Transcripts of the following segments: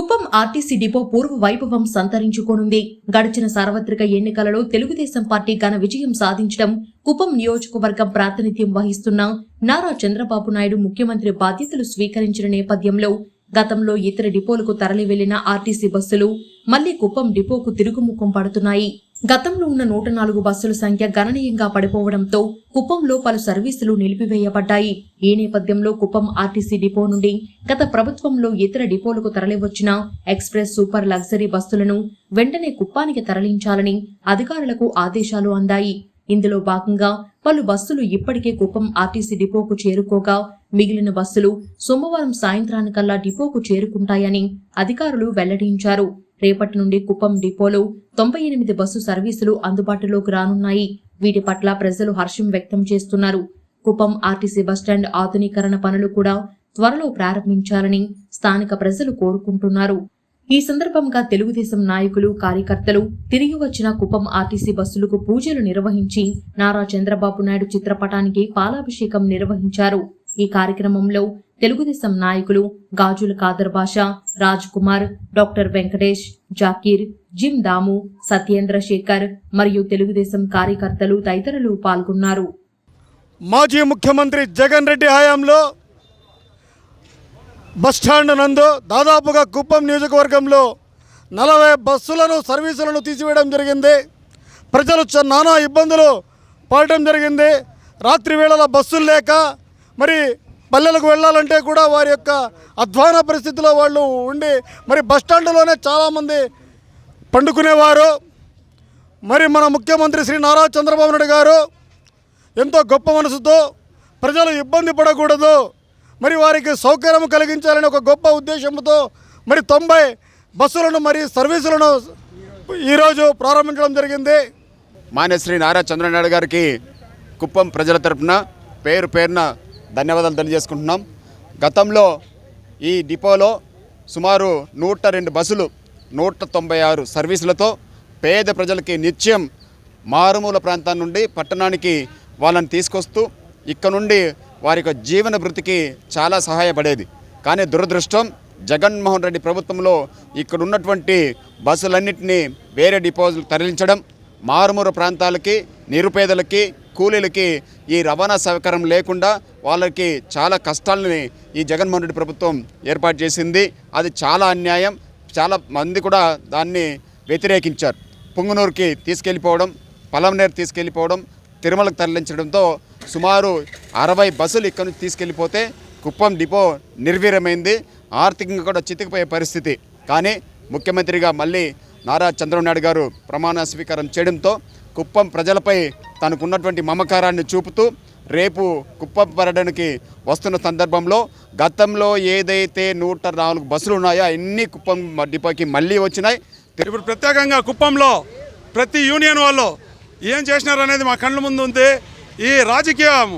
Kuppam RTC depot పూర్వ వైభవం సంతరించుకోనుంది. గడిచిన సార్వత్రిక ఎన్నికలలో తెలుగుదేశం పార్టీ ఘన విజయం సాధించడం కుప్పం నియోజకవర్గం ప్రాతినిధ్యం వహిస్తున్న నారా చంద్రబాబు నాయుడు ముఖ్యమంత్రి బాధ్యతలు స్వీకరించిన నేపథ్యంలో గతంలో ఇతర డిపోలకు తరలి వెళ్ళిన ఆర్టీసీ బస్సులు మళ్ళీ కుప్పం డిపోకు తిరుగుముఖం పడుతున్నాయి. గతంలో ఉన్న నూట నాలుగు బస్సుల సంఖ్య గణనీయంగా పడిపోవడంతో కుప్పంలో పలు సర్వీసులు నిలిపివేయబడ్డాయి. ఈ నేపథ్యంలో కుప్పం ఆర్టీసీ డిపో నుండి గత ప్రభుత్వంలో ఇతర డిపోలకు తరలివచ్చిన ఎక్స్ప్రెస్ సూపర్ లగ్జరీ బస్సులను వెంటనే కుప్పానికి తరలించాలని అధికారులకు ఆదేశాలు అందాయి. ఇందులో భాగంగా పలు బస్సులు ఇప్పటికే కుప్పం ఆర్టీసీ డిపోకు చేరుకోగా మిగిలిన బస్సులు సోమవారం సాయంత్రానికల్లా డిపోకు చేరుకుంటాయని అధికారులు వెల్లడించారు. రేపటి నుండి కుప్పం డిపోలో తొంభై ఎనిమిది బస్సు సర్వీసులు అందుబాటులోకి రానున్నాయి. వీటి పట్ల ప్రజలు హర్షం వ్యక్తం చేస్తున్నారు. కుప్పం ఆర్టీసీ బస్టాండ్ ఆధునీకరణ పనులు కూడా త్వరలో ప్రారంభించాలని స్థానిక ప్రజలు కోరుకుంటున్నారు. ఈ సందర్భంగా తెలుగుదేశం నాయకులు కార్యకర్తలు తిరిగి వచ్చిన కుప్పం ఆర్టీసీ బస్సులకు పూజలు నిర్వహించి నారా చంద్రబాబు నాయుడు చిత్రపటానికి పాలాభిషేకం నిర్వహించారు. ఈ కార్యక్రమంలో తెలుగుదేశం నాయకులు గాజుల ఖాదర్ బాషా రాజ్ కుమార్ డాక్టర్ వెంకటేష్ జాకీర్ జిమ్ దాము సత్యేంద్ర శేఖర్ మరియు తెలుగుదేశం కార్యకర్తలు తదితరులు పాల్గొన్నారు. మాజీ ముఖ్యమంత్రి జగన్ రెడ్డి హయాంలో బస్టాండ్ నందు దాదాపుగా కుప్పం నియోజకవర్గంలో నలభై బస్సులను సర్వీసులను తీసివేయడం జరిగింది. ప్రజలు నానా ఇబ్బందులు పడటం జరిగింది. రాత్రి వేళల బస్సులు లేక మరి పల్లెలకు వెళ్ళాలంటే కూడా వారి యొక్క అధ్వాన పరిస్థితిలో వాళ్ళు ఉండి మరి బస్టాండ్లోనే చాలామంది పండుకునేవారు. మరి మన ముఖ్యమంత్రి శ్రీ నారా చంద్రబాబు నాయుడు గారు ఎంతో గొప్ప మనసుతో ప్రజలు ఇబ్బంది పడకూడదు. మరి వారికి సౌకర్యం కలిగించాలని ఒక గొప్ప ఉద్దేశంతో మరి తొంభై బస్సులను మరి సర్వీసులను ఈరోజు ప్రారంభించడం జరిగింది. మాన్యశ్రీ నారా చంద్రనాయుడు గారికి కుప్పం ప్రజల తరపున పేరు పేరున ధన్యవాదాలు తెలియజేసుకుంటున్నాం. గతంలో ఈ డిపోలో సుమారు నూట రెండు బస్సులు నూట తొంభై ఆరు సర్వీసులతో పేద ప్రజలకి నిత్యం మారుమూల ప్రాంతం నుండి పట్టణానికి వాళ్ళని తీసుకొస్తూ ఇక్కడ నుండి వారి యొక్క జీవన వృత్తికి చాలా సహాయపడేది. కానీ దురదృష్టం జగన్మోహన్ రెడ్డి ప్రభుత్వంలో ఇక్కడ ఉన్నటువంటి బస్సులన్నింటినీ వేరే డిపోజులు తరలించడం మారుమూల ప్రాంతాలకి నిరుపేదలకి కూలీలకి ఈ రవాణా సౌకర్యం లేకుండా వాళ్ళకి చాలా కష్టాలని ఈ జగన్మోహన్ రెడ్డి ప్రభుత్వం ఏర్పాటు చేసింది. అది చాలా అన్యాయం. చాలా మంది కూడా దాన్ని వ్యతిరేకించారు. పొంగునూరుకి తీసుకెళ్ళిపోవడం పలంనేరు తీసుకెళ్ళిపోవడం తిరుమలకు తరలించడంతో సుమారు అరవై బస్సులు ఇక్కడ నుంచి తీసుకెళ్ళిపోతే కుప్పం డిపో నిర్వీర్యమైంది. ఆర్థికంగా కూడా చితికిపోయే పరిస్థితి. కానీ ముఖ్యమంత్రిగా మళ్ళీ నారా చంద్రబాబు నాయుడు గారు ప్రమాణ స్వీకారం చేయడంతో కుప్పం ప్రజలపై తనకున్నటువంటి మమకారాన్ని చూపుతూ రేపు కుప్పం పర్యటనకి వస్తున్న సందర్భంలో గతంలో ఏదైతే నూట నాలుగు బస్సులు ఉన్నాయో అన్ని కుప్పం డిపోకి మళ్ళీ వచ్చినాయి. ఇప్పుడు ప్రత్యేకంగా కుప్పంలో ప్రతి యూనియన్ వాళ్ళు ఏం చేసినారు అనేది మా కళ్ళ ముందు ఉంది. ఈ రాజకీయం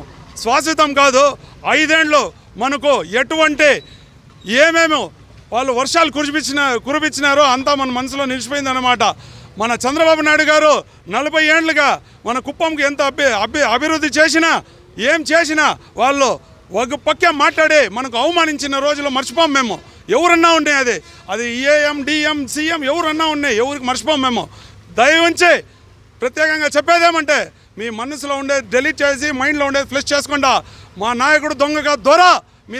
శాశ్వతం కాదు ఐదేండ్లు మనకు ఎటువంటి ఏమేమో వాళ్ళు వర్షాలు కురిపించిన కురిపించినారో అంతా మన మనసులో నిలిచిపోయింది అనమాట మన చంద్రబాబు నాయుడు గారు నలభై ఏండ్లుగా మన కుప్పంకి ఎంత అభి అభి అభివృద్ధి చేసినా ఏం చేసినా వాళ్ళు ఒక పక్కే మాట్లాడి మనకు అవమానించిన రోజులు మర్చిపోం మేము. ఎవరన్నా ఉండే అది. అది ఏఎం డిఎం సీఎం ఎవరన్నా ఉన్నాయి ఎవరికి మర్చిపోం మేము. దయవుంచి ప్రత్యేకంగా చెప్పేదేమంటే మీ మనసులో ఉండే డెలీట్ చేసి మైండ్లో ఉండేది ఫ్లెష్ చేసుకుండా మా నాయకుడు దొంగగా దొర